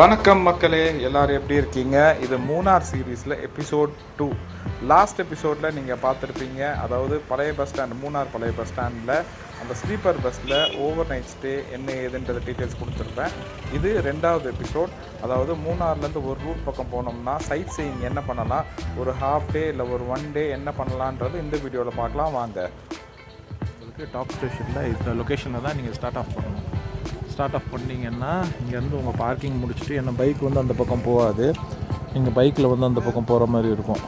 வணக்கம் மக்களே எல்லாரும் எப்படி இருக்கீங்க? இது மூணார் சீரீஸில் எபிசோட் டூ லாஸ்ட் எபிசோடில் நீங்கள் பார்த்துருப்பீங்க. அதாவது பழைய பஸ் ஸ்டாண்ட் மூணார் பழைய பஸ் ஸ்டாண்டில் அந்த ஸ்லீப்பர் பஸ்ஸில் ஓவர் நைட் ஸ்டே என்ன ஏதுன்றது டீட்டெயில்ஸ் கொடுத்துருப்பேன். இது ரெண்டாவது எபிசோட் அதாவது மூணார்லேருந்து ஒரு ரூட் பக்கம் போனோம்னா சைட் சீயிங் என்ன பண்ணலாம்? ஒரு ஹாஃப் டே இல்லை ஒரு ஒன் டே என்ன பண்ணலான்றது இந்த வீடியோவில் பார்க்கலாம். வாங்க. உங்களுக்கு டாப் ஸ்டேஷனில் இந்த லொக்கேஷனில் தான் நீங்கள் ஸ்டார்ட் ஆஃப் பண்ணணும். ஸ்டார்ட் ஆஃப் பண்ணிங்கன்னா இங்கேருந்து உங்கள் பார்க்கிங் முடிச்சுட்டு என்ன பைக் வந்து அந்த பக்கம் போகாது. நீங்கள் பைக்கில் வந்து அந்த பக்கம் போகிற மாதிரி இருக்கும்.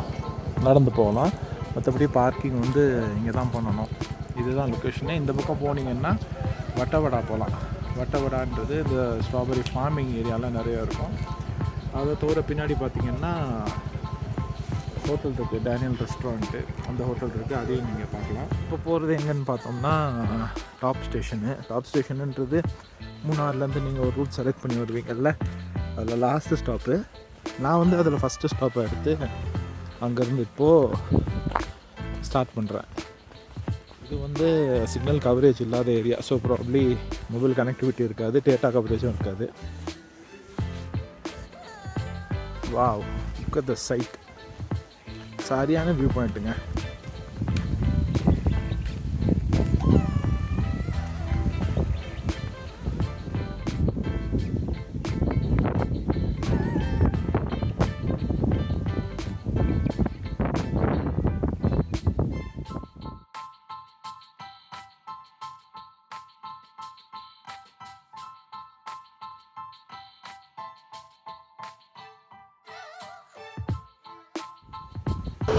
நடந்து போகலாம். மற்றபடி பார்க்கிங் வந்து இங்கே தான் பண்ணணும். இதுதான் லொக்கேஷனு இந்த பக்கம் போனீங்கன்னா வட்டவடா போகலாம். வட்டவடான்றது இந்த ஸ்ட்ராபெரி ஃபார்மிங் ஏரியாலாம் நிறையா இருக்கும். அதை தவிர பின்னாடி பார்த்தீங்கன்னா ஹோட்டல் இருக்குது டேனியல் ரெஸ்டாரண்ட்டு அந்த ஹோட்டல் இருக்குது அதையும் நீங்கள் பார்க்கலாம். இப்போ போகிறது எங்கன்னு பார்த்தோம்னா டாப் ஸ்டேஷனு டாப் ஸ்டேஷனுன்றது மூணாறுலேருந்து நீங்கள் ஒரு ரூட் செலக்ட் பண்ணி வருவீங்கல்ல? அதில் லாஸ்ட்டு ஸ்டாப்பு நான் வந்து அதில் ஃபஸ்ட்டு ஸ்டாப்பை எடுத்து அங்கேருந்து இப்போது ஸ்டார்ட் பண்ணுறேன். இது வந்து சிக்னல் கவரேஜ் இல்லாத area so probably mobile connectivity இருக்காது டேட்டா கவரேஜும் இருக்காது. Wow look at the sight சரியான வியூ பாயிண்ட்டுங்க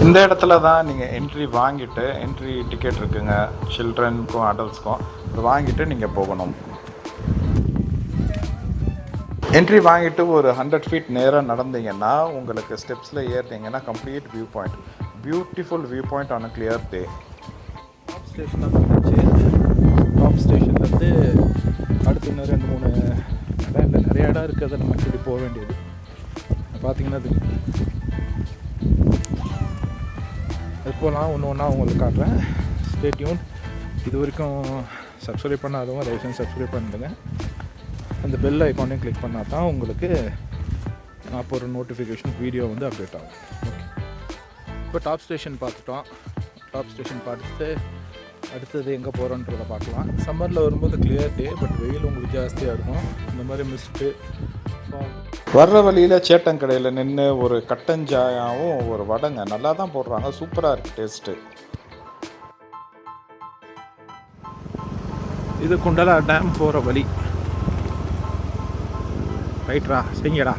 இந்த இடத்துல தான் நீங்கள் என்ட்ரி வாங்கிட்டு என்ட்ரி டிக்கெட் இருக்குங்க. சில்ட்ரனுக்கும் அடல்ட்ஸ்க்கும் அது வாங்கிட்டு நீங்கள் போகணும். என்ட்ரி வாங்கிட்டு ஒரு ஹண்ட்ரட் ஃபீட் நேராக நடந்தீங்கன்னா உங்களுக்கு ஸ்டெப்ஸில் ஏறினீங்கன்னா complete view point beautiful view point on a clear day top station வந்துச்சு டாப் ஸ்டேஷன்லேருந்து அடுத்து இன்னும் ரெண்டு மூணு இடம் இல்லை. நிறைய இடம் இருக்குது. அதை நம்ம சொல்லி போக வேண்டியது. பார்த்தீங்கன்னா அது இப்போலாம் ஒன்று ஒன்றா உங்களுக்கு காட்டுறேன். ஸ்டேட்யூன் இது வரைக்கும் சப்ஸ்கிரைப் பண்ணாதவங்க தயவுசெய்து சப்ஸ்கிரைப் பண்ணிடுங்க அந்த பெல் ஐக்கானையும் கிளிக் பண்ணால் தான் உங்களுக்கு நான் ஒரு நோட்டிஃபிகேஷன் வீடியோ வந்து அப்டேட் ஆகும். ஓகே இப்போ டாப் ஸ்டேஷன் பார்த்துட்டோம். டாப் ஸ்டேஷன் பார்த்துட்டு அடுத்தது எங்கே போகிறோன்றதை பார்க்கலாம். சம்மரில் வரும்போது கிளியர் டே பட் வெயில் உங்களுக்கு ஜாஸ்தியாக இருக்கும். இந்த மாதிரி மிஸ்ட்டு வர்ற வழியில் சேட்டங்கடையில் நின்று ஒரு கட்டஞ்சாயாவும் ஒரு வடைங்க. நல்லா தான் போடுறாங்க. சூப்பராக இருக்குது டேஸ்ட்டு இது குண்டலா டேம் போகிற வழி. ரைட்ரா சரிங்கடா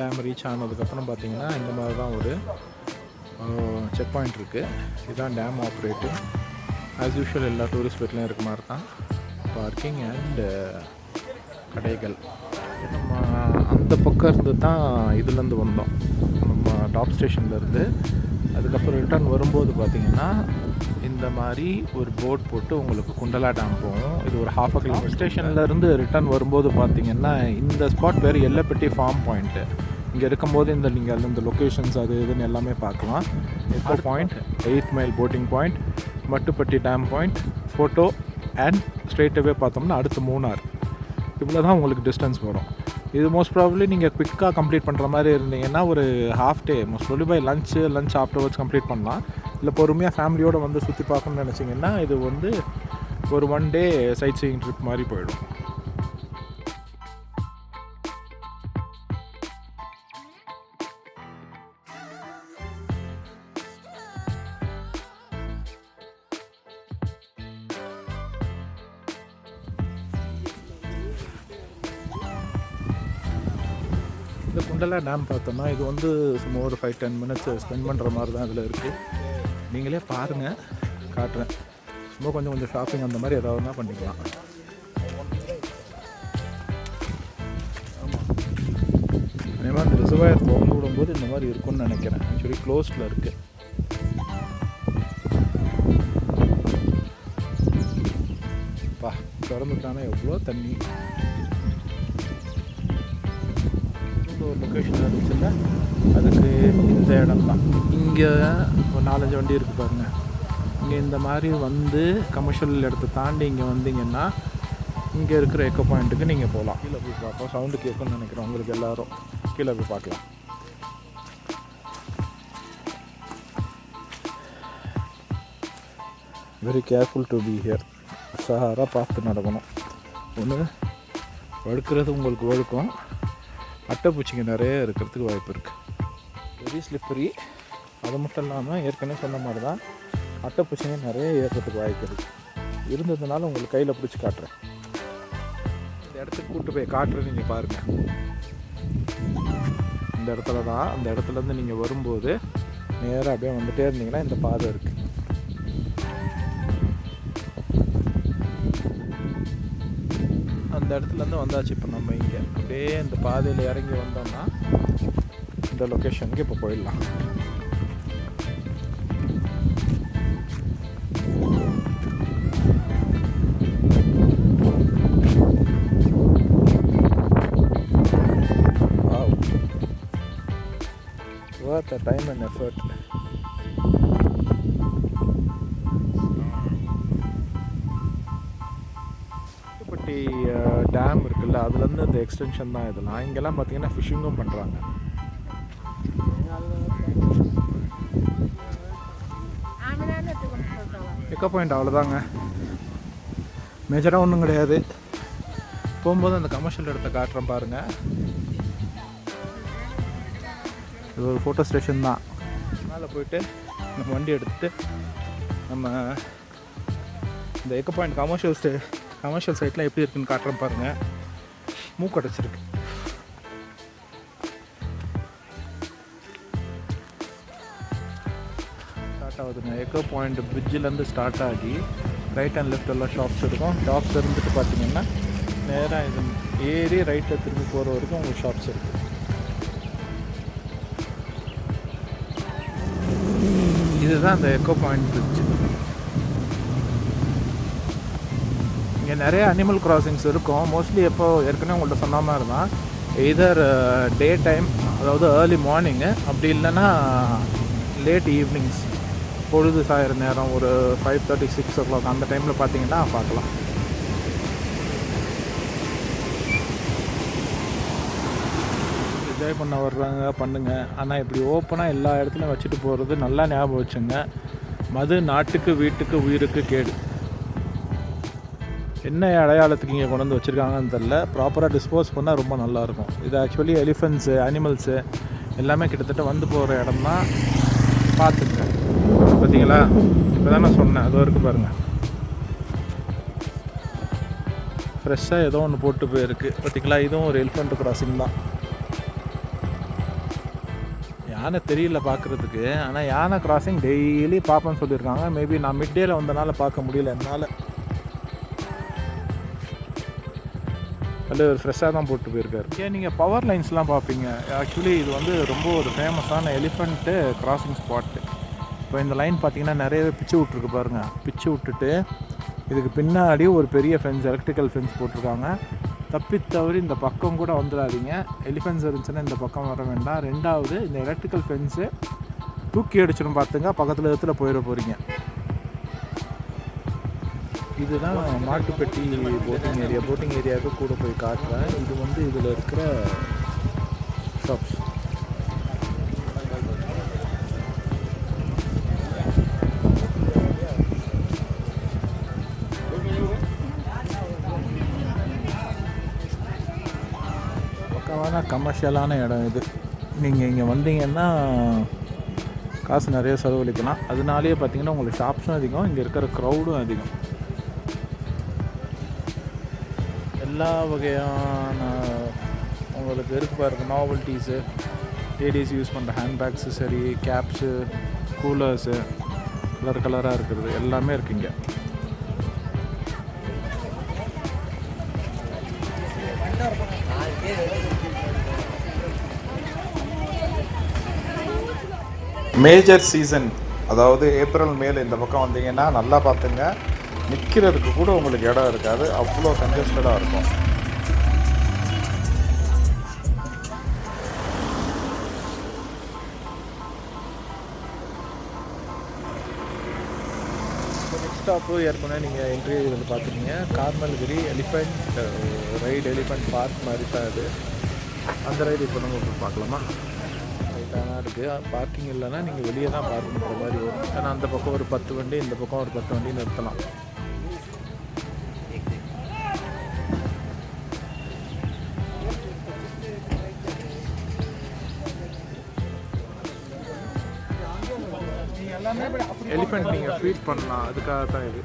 டேம் ரீச் ஆனதுக்கப்புறம் பார்த்தீங்கன்னா இந்த மாதிரி தான் ஒரு செக் பாயிண்ட் இருக்குது இதுதான் டேம் ஆப்ரேட்டிங் ஆஸ் யூஷுவல் எல்லா டூரிஸ்ட் ஸ்பாட்லையும் இருக்க மாதிரி தான் பார்க்கிங் அண்டு கடைகள். நம்ம அந்த பக்கம் இருந்து தான் இதுலேருந்து வந்தோம். நம்ம டாப் ஸ்டேஷன்லேருந்து அதுக்கப்புறம் ரிட்டர்ன் வரும்போது பார்த்தீங்கன்னா இந்த மாதிரி ஒரு போட் போட்டு உங்களுக்கு குண்டலா டேம் போகும். இது ஒரு ஹாஃப் அ கிலோமீட்டர் ஸ்டேஷன்லேருந்து ரிட்டர்ன் வரும்போது பார்த்தீங்கன்னா இந்த ஸ்பாட் பேர் எல்லப்பட்டி ஃபார்ம் பாயிண்ட்டு இங்கே இருக்கும்போது இந்த நீங்கள் இந்த லொக்கேஷன்ஸ் அது இதுன்னு எல்லாமே பார்க்கலாம். Echo point eight mile boating point Mattupetty dam point photo and ஸ்ட்ரெயிட்டாகவே பார்த்தோம்னா அடுத்து மூணார். இவ்வளோ தான் உங்களுக்கு டிஸ்டன்ஸ் வரும். இது மோஸ்ட் ப்ராபப்ளி நீங்கள் குவிக்காக கம்ப்ளீட் பண்ணுற மாதிரி இருந்தீங்கன்னா ஒரு half day most probably by lunch lunch afterwards complete பண்ணலாம். இல்லை பொறுமையாக ஃபேமிலியோடு வந்து சுற்றி பார்க்கணும்னு நினச்சிங்கன்னா இது வந்து ஒரு one day sightseeing trip மாதிரி போயிடும். இந்த டேம் பார்த்தோம்னா இது வந்து சும்மா ஒரு ஃபைவ் டென் மினிட்ஸ் ஸ்பெண்ட் பண்ணுற மாதிரி தான் இதில் இருக்குது நீங்களே பாருங்கள் காட்டுறேன். சும்மா கொஞ்சம் கொஞ்சம் ஷாப்பிங் அந்த மாதிரி ஏதாவது பண்ணிக்கலாம். அதே மாதிரி இந்த ரிசர்வாயர் திறந்து விடும்போது இந்த மாதிரி இருக்கும்னு நினைக்கிறேன். ஆக்சுவலி க்ளோஸ்டில் இருக்குது பா திறந்துட்டானே எவ்வளோ தண்ணி? ஒரு லொக்கேஷன் இருந்துச்சுல்ல அதுக்கு இந்த இடம் தான் இங்கே ஒரு நாலஞ்சு வண்டி இருக்குது பாருங்க இங்கே இந்த மாதிரி வந்து கமர்ஷியல் இடத்த தாண்டி இங்கே வந்தீங்கன்னா இங்கே இருக்கிற எக்கோ பாயிண்ட்டுக்கு நீங்கள் போகலாம் கீழே போய் பார்ப்போம் சவுண்டு கேட்கும்னு நினைக்கிறோம் உங்களுக்கு எல்லாரும் கீழே போய் பார்க்கலாம் very careful to be here உஷாராக பார்த்து நடக்கணும் ஒன்று வழுக்கிறது உங்களுக்கு வழுக்கும் அட்டைப்பூச்சிங்க நிறைய இருக்கிறதுக்கு வாய்ப்பு இருக்குது வெரி ஸ்லிப்பரி அது மட்டும் இல்லாமல் ஏற்கனவே சொன்ன மாதிரி தான் அட்டைப்பூச்சிங்க நிறைய ஏறுறதுக்கு வாய்ப்பு இருக்குது இருந்ததுனால உங்களுக்கு கையில் பிடிச்சி காட்டுறேன். இந்த இடத்துக்கு கூப்பிட்டு போய் காட்டுறேன் நீங்கள் பாருங்கள் இந்த இடத்துல தான் அந்த இடத்துலேருந்து நீங்கள் வரும்போது நேராக அப்படியே வந்துகிட்டே இருந்தீங்கன்னா இந்த பாதை இருக்குது இடத்துலேருந்து வந்தாச்சு இப்போ நம்ம இங்கே அப்படியே இந்த பாதையில் இறங்கி வந்தோம்னா இந்த லொக்கேஷனுக்கு இப்போ போயிடலாம் Wow. What a time and effort. பட்டி டேம் இருக்குல்ல அதுலேருந்து இந்த எக்ஸ்டென்ஷன் தான் இதெல்லாம். இங்கெல்லாம் பார்த்தீங்கன்னா ஃபிஷிங்கும் பண்ணுறாங்க பிக்கப் பாயிண்ட் அவ்வளோதாங்க மேஜராக ஒன்றும் கிடையாது. போகும்போது அந்த கமர்ஷியல் இடத்த காட்டுறேன் பாருங்கள் இது ஒரு ஃபோட்டோ ஸ்டேஷன் தான். மேலே போயிட்டு நம்ம வண்டி எடுத்துகிட்டு நம்ம இந்த echo point commercial stay commercial சைட்லாம் எப்படி இருக்குன்னு காட்டுறேன் பாருங்கள் மூக்கடைச்சிருக்கு ஸ்டார்ட் ஆகுதுங்க. எக்கோ பாயிண்ட் பிரிட்ஜிலேருந்து ஸ்டார்ட் ஆகி ரைட் அண்ட் லெஃப்ட் எல்லாம் ஷாப்ஸ் இருக்கும். ஷாப்ஸ் இருந்துட்டு பார்த்தீங்கன்னா நேராக இது ஏறி ரைட்டில் திரும்பி போகிற வரைக்கும் உங்களுக்கு ஷாப்ஸ் இருக்குது இதுதான் அந்த எக்கோ பாயிண்ட் பிரிட்ஜ் இங்கே நிறைய அனிமல் கிராசிங்ஸ் இருக்கும். மோஸ்ட்லி எப்போ ஏற்கனவே உங்கள்கிட்ட சொன்ன மாதிரி தான். எய்தர் டே டைம் அதாவது ஏர்லி மார்னிங்கு அப்படி இல்லைன்னா லேட் ஈவினிங்ஸ் பொழுது சாயிற நேரம் ஒரு five thirty six o'clock அந்த டைமில் பார்த்தீங்கன்னா பார்க்கலாம். என்ஜாய் பண்ண வர்றாங்க பண்ணுங்க. ஆனால் இப்படி ஓப்பனாக எல்லா இடத்துலையும் வச்சுட்டு போகிறது நல்லா ஞாபகம் வச்சுங்க. மது நாட்டுக்கு வீட்டுக்கு உயிருக்கு கேடு. என்ன அடையாளத்துக்கு இங்கே கொண்டு வந்து வச்சுருக்காங்கன்னு தெரில ப்ராப்பராக டிஸ்போஸ் பண்ணால் ரொம்ப நல்லாயிருக்கும். இது ஆக்சுவலி எலிஃபென்ட்ஸு அனிமல்ஸு எல்லாமே கிட்டத்தட்ட வந்து போகிற இடம் தான் பார்த்துங்க. பார்த்தீங்களா? இப்போ தான் நான் சொன்னேன். அதோ இருக்குது பாருங்கள் ஃப்ரெஷ்ஷாக ஏதோ ஒன்று போட்டு போயிருக்கு. பார்த்தீங்களா? இதுவும் ஒரு எலிஃபெண்ட் கிராசிங் தான். யானை தெரியல பார்க்குறதுக்கு. ஆனால் யானை கிராசிங் டெய்லி பார்ப்பேன்னு சொல்லியிருக்காங்க. மேபி நான் மிட் டேயில் வந்தனால பார்க்க முடியல என்னால். அதில் ஃப்ரெஷ்ஷாக தான் போட்டு போயிருக்காரு. ஏன் நீங்கள் பவர் லைன்ஸ்லாம் பார்ப்பீங்க? ஆக்சுவலி இது வந்து ரொம்ப ஒரு ஃபேமஸான எலிஃபெண்ட்டு கிராசிங் ஸ்பாட்டு இப்போ இந்த லைன் பார்த்தீங்கன்னா நிறையவே பிச்சு விட்ருக்கு பாருங்கள் பிச்சு விட்டுட்டு இதுக்கு பின்னாடி ஒரு பெரிய ஃபென்ஸ் எலக்ட்ரிக்கல் ஃபென்ஸ் போட்டிருக்காங்க. தப்பி தவறி இந்த பக்கம் கூட வந்துடாதீங்க. எலிஃபென்ஸ் இருந்துச்சுன்னா இந்த பக்கம் வர வேண்டாம். ரெண்டாவது இந்த எலக்ட்ரிக்கல் ஃபென்ஸு தூக்கி அடிச்சிடும் பார்த்துங்க. பக்கத்தில் இடத்துல போயிட போகிறீங்க இதுதான் மாட்டுப்பட்டி போட்டிங் ஏரியா போட்டிங் ஏரியாவுக்கு கூட போய் காட்டுறேன். இது வந்து இதில் இருக்கிற ஷாப்ஸ் பக்கமான கமர்ஷியலான இடம் இது. நீங்கள் இங்கே வந்தீங்கன்னா காசு நிறைய செலவழிக்கலாம். அதனாலேயே பார்த்தீங்கன்னா உங்களுக்கு ஷாப்ஸும் அதிகம் இங்கே இருக்கிற க்ரௌடும் அதிகம். எல்லா வகையான உங்களுக்கு இருக்கு பாருங்க நாவல்ட்டிஸு லேடிஸ் யூஸ் பண்ணுற ஹேண்ட்பேக்ஸு சரி கேப்ஸு கூலர்ஸு கலர் கலராக இருக்கிறது எல்லாமே இருக்குங்க மேஜர் சீசன் அதாவது ஏப்ரல் மேல இந்த பக்கம் வந்தீங்கன்னா நல்லா பார்த்துங்க. நிற்கிறதுக்கு கூட உங்களுக்கு இடம் இருக்காது. அவ்வளோ கன்ஜஸ்டடாக இருக்கும். ஸ்டாப்பு ஏற்கனவே நீங்கள் என்ட்ரி வந்து பார்த்துருக்கீங்க Carmelgiri elephant ride elephant park மாதிரி தான் அது அந்த ரைடு இப்போ நம்ம பார்க்கலாமா? ரைட்டாக தான் இருக்குது பார்க்கிங் இல்லைன்னா நீங்கள் வெளியே தான் பார்க் பண்ணுற மாதிரி வரும். ஏன்னா அந்த பக்கம் ஒரு பத்து வண்டி இந்த பக்கம் ஒரு பத்து வண்டி நிறுத்தலாம். எலிஃபெண்ட் நீங்கள் ஃபீட் பண்ணலாம். அதுக்காக தான் இது.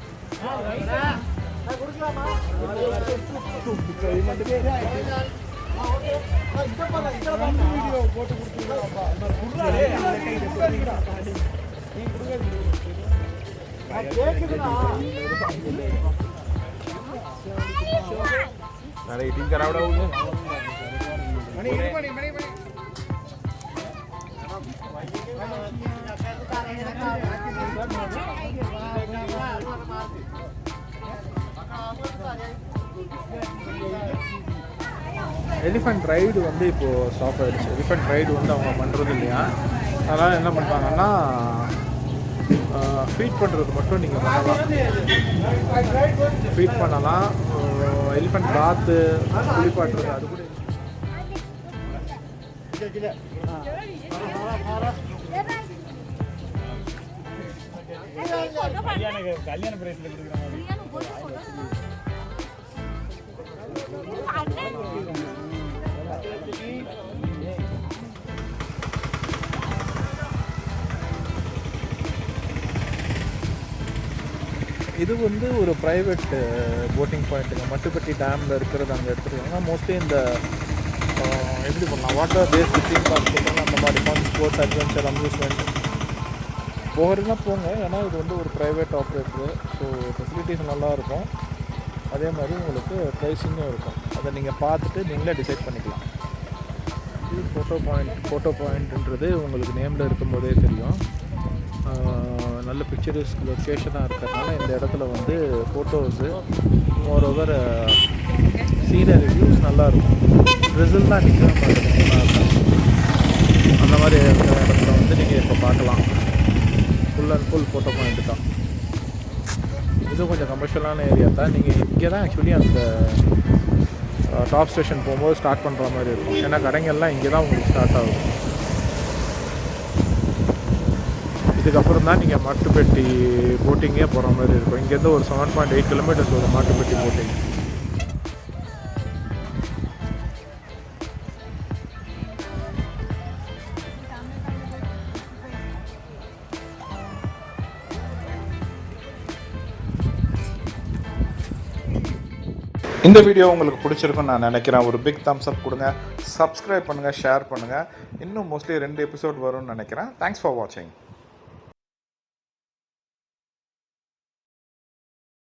நிறைய டீம் கராவிட எலிஃபெண்ட் ரைடு வந்து இப்போது ஸ்டாப் ஆயிடுச்சு. எலிஃபெண்ட் ரைடு வந்து அவங்க பண்ணுறது இல்லையா? அதனால் என்ன பண்ணுறாங்கன்னா ஃபீட் பண்ணுறது மட்டும் நீங்கள் பண்ணலாம். ஃபீட் பண்ணலாம். எலிஃபெண்ட் பாத்து குளிப்பாட்டுறது அது கூட. கல்யாண பிரைஸ்ல இது வந்து ஒரு ப்ரைவேட் போட்டிங் பாயிண்ட்டுங்க மட்டுப்பட்டி டேமில் இருக்கிறது அங்கே எடுத்துருக்காங்க மோஸ்ட்லி இந்த uh, எப்படி பண்ணலாம் வாட்டர் பேஸ்ட் தீம் பார்க் அந்த மாதிரி ஃபன் ஸ்போர்ட்ஸ் அட்வென்ச்சர் அம்யூஸ்மெண்ட் போகிறதுனா போங்க. ஏன்னா இது வந்து ஒரு ப்ரைவேட் ஆப்ரேட்டரு ஸோ ஃபெசிலிட்டிஸ் நல்லா இருக்கும் அதே மாதிரி உங்களுக்கு ப்ரைஸிங்கும் இருக்கும். அதை நீங்கள் பார்த்துட்டு நீங்களே டிசைட் பண்ணிக்கலாம். இது ஃபோட்டோ பாயிண்ட் ஃபோட்டோ பாயிண்ட்டுன்றது உங்களுக்கு நேமில் இருக்கும்போதே தெரியும். நல்ல பிக்சரஸ் லொக்கேஷனாக இருக்கிறதுனால இந்த இடத்துல வந்து ஃபோட்டோஸு மோரோவர் சீனரி வியூஸ் நல்லாயிருக்கும். ரிசல்ட் நிற்கிற மாதிரி இருக்கும் நல்லா இருக்கும். அந்த மாதிரி இருக்கிற இடத்துல வந்து நீங்கள் இப்போ பார்க்கலாம் full and full photo point தான் ஸ்பெஷலான ஏரியா தான். நீங்கள் இங்கே தான் ஆக்சுவலி அந்த டாப் ஸ்டேஷன் போகும்போது ஸ்டார்ட் பண்ணுற மாதிரி இருக்கும். ஏன்னா கடைங்கள்லாம் இங்கே தான் உங்களுக்கு ஸ்டார்ட் ஆகும். இதுக்கப்புறம் தான் நீங்கள் மாட்டுப்பட்டி போட்டிங்கே போகிற மாதிரி இருக்கும். இங்கேருந்து ஒரு செவன் பாயிண்ட் எயிட் கிலோமீட்டர்ஸ் வரும் மாட்டுப்பட்டி போட்டிங் இந்த வீடியோ உங்களுக்கு பிடிச்சிருக்குன்னு நான் நினைக்கிறேன். ஒரு பிக் தம்ஸ் அப் கொடுங்க. சப்ஸ்கிரைப் பண்ணுங்கள் ஷேர் பண்ணுங்கள் இன்னும் மோஸ்ட்லி ரெண்டு எபிசோட் வரும்னு நினைக்கிறேன். தேங்க்ஸ் ஃபார் வாட்சிங்